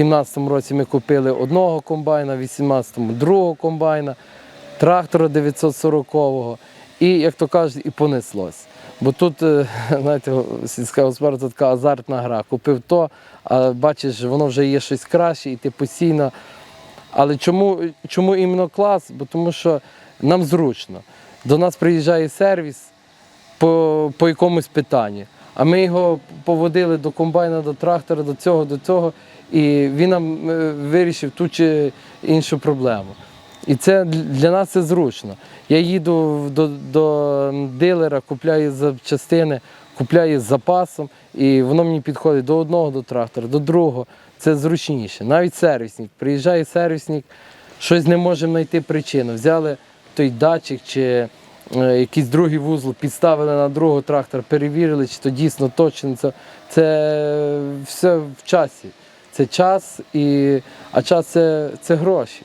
17-му році ми купили одного комбайна, в 18-му другого комбайна, трактора 940-го. І, як то кажуть, і понеслось. Бо тут, е, знаєте, сільська господарка така азартна гра. Купив то, а бачиш, воно вже є щось краще, і ти постійно. Але чому, чому іменно клас? Бо тому що нам зручно. До нас приїжджає сервіс по, по якомусь питанні. А ми його поводили до комбайна, до трактора, до цього, до цього, і він нам е, вирішив ту чи іншу проблему. І це для- нас це зручно. Я їду до, до дилера, купляю запчастини, купляю з запасом, і воно мені підходить до одного до трактора, до другого. Це зручніше. Навіть сервісник. Приїжджає сервісник, щось не можемо знайти причину. Взяли той датчик чи якийсь другий вузол, підставили на другого трактора, перевірили, чи то дійсно точно. Це, це все в часі. Це час, і, а час це, це гроші.